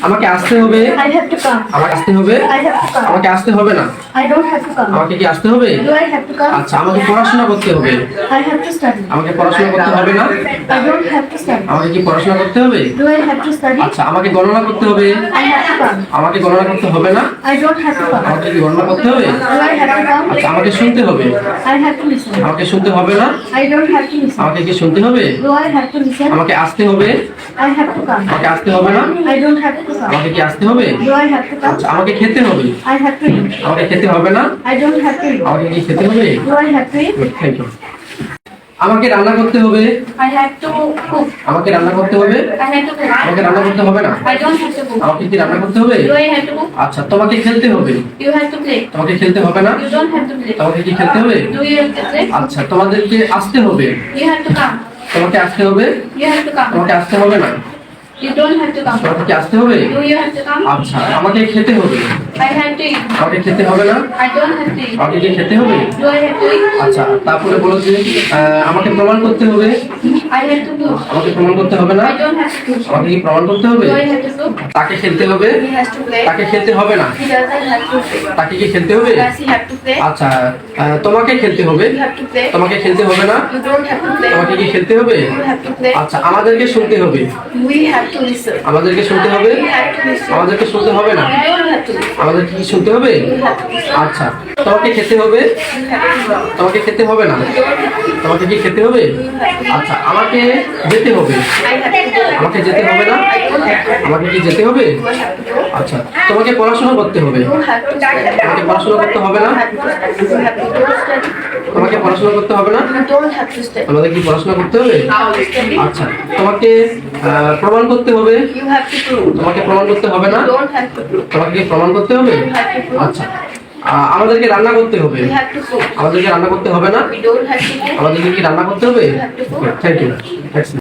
আমাকে আসতে হবে আমাকে আসতে হবে আমাকে আসতে হবে না আমাকে কি আসতে হবে আচ্ছা আমাকে পড়াশোনা করতে হবে আমাকে পড়াশোনা করতে হবে না আমাকে কি পড়াশোনা করতে হবে আচ্ছা আমাকে গণনা করতে হবে আমাকে গণনা করতে হবে না আমাকে কি গণনা করতে হবে আচ্ছা আমাকে শুনতে হবে আমাকে শুনতে হবে না আমাকে কি শুনতে হবে আমাকে আসতে হবে আমাকে আসতে হবে না আমাকে কি আসতে হবে আমাকে খেতে হবে আমাকে খেতে হবে না আমাকে কি খেতে হবে আমাকে রান্না করতে হবে আমাকে রান্না করতে হবে আমাকে রান্না করতে হবে না আমাকে কি রান্না করতে হবে আচ্ছা তোমাকে খেলতে হবে তোমাকে খেলতে হবে না তোমাকে কি খেলতে হবে আচ্ছা তোমাদেরকে আসতে হবে তোমাকে আসতে হবে তোমাকে আসতে হবে না আমাকে আসতে হবে? আচ্ছা আমাকে খেতে হবে। আমাকে খেতে হবে না? আমাকে খেতে হবে? আচ্ছা তারপরে বলো আমাকে প্রমাণ করতে হবে। আমাকে প্রমাণ করতে হবে না? আমাকে প্রমাণ করতে হবে? তাকে খেলতে হবে তাকে খেলতে হবে না তাকে কি খেলতে হবে আচ্ছা তোমাকে খেলতে হবে তোমাকে খেলতে হবে না তোমাকে কি খেলতে হবে আচ্ছা আমাদেরকে শুনতে হবে আমাদেরকে শুনতে হবে আমাদেরকে শুনতে হবে না আমাদেরকে কি শুনতে হবে আচ্ছা তোমাকে খেতে হবে তোমাকে খেতে হবে না তোমাকে কি খেতে হবে আচ্ছা আমাকে যেতে হবে আমাকে যেতে হবে না আমাকে কি যেতে যেতে হবে? আচ্ছা তোমাকে পড়াশোনা করতে হবে। তোমাকে পড়াশোনা করতে হবে না? তোমাকে পড়াশোনা করতে হবে না? আমাদের কি পড়াশোনা করতে হবে? আচ্ছা তোমাকে প্রমাণ করতে হবে? তোমাকে প্রমাণ করতে হবে না? তোমাকে প্রমাণ করতে হবে? আচ্ছা আমাদেরকে রান্না করতে হবে। আমাদেরকে রান্না করতে হবে না? আমাদেরকে কি রান্না করতে হবে? Thank you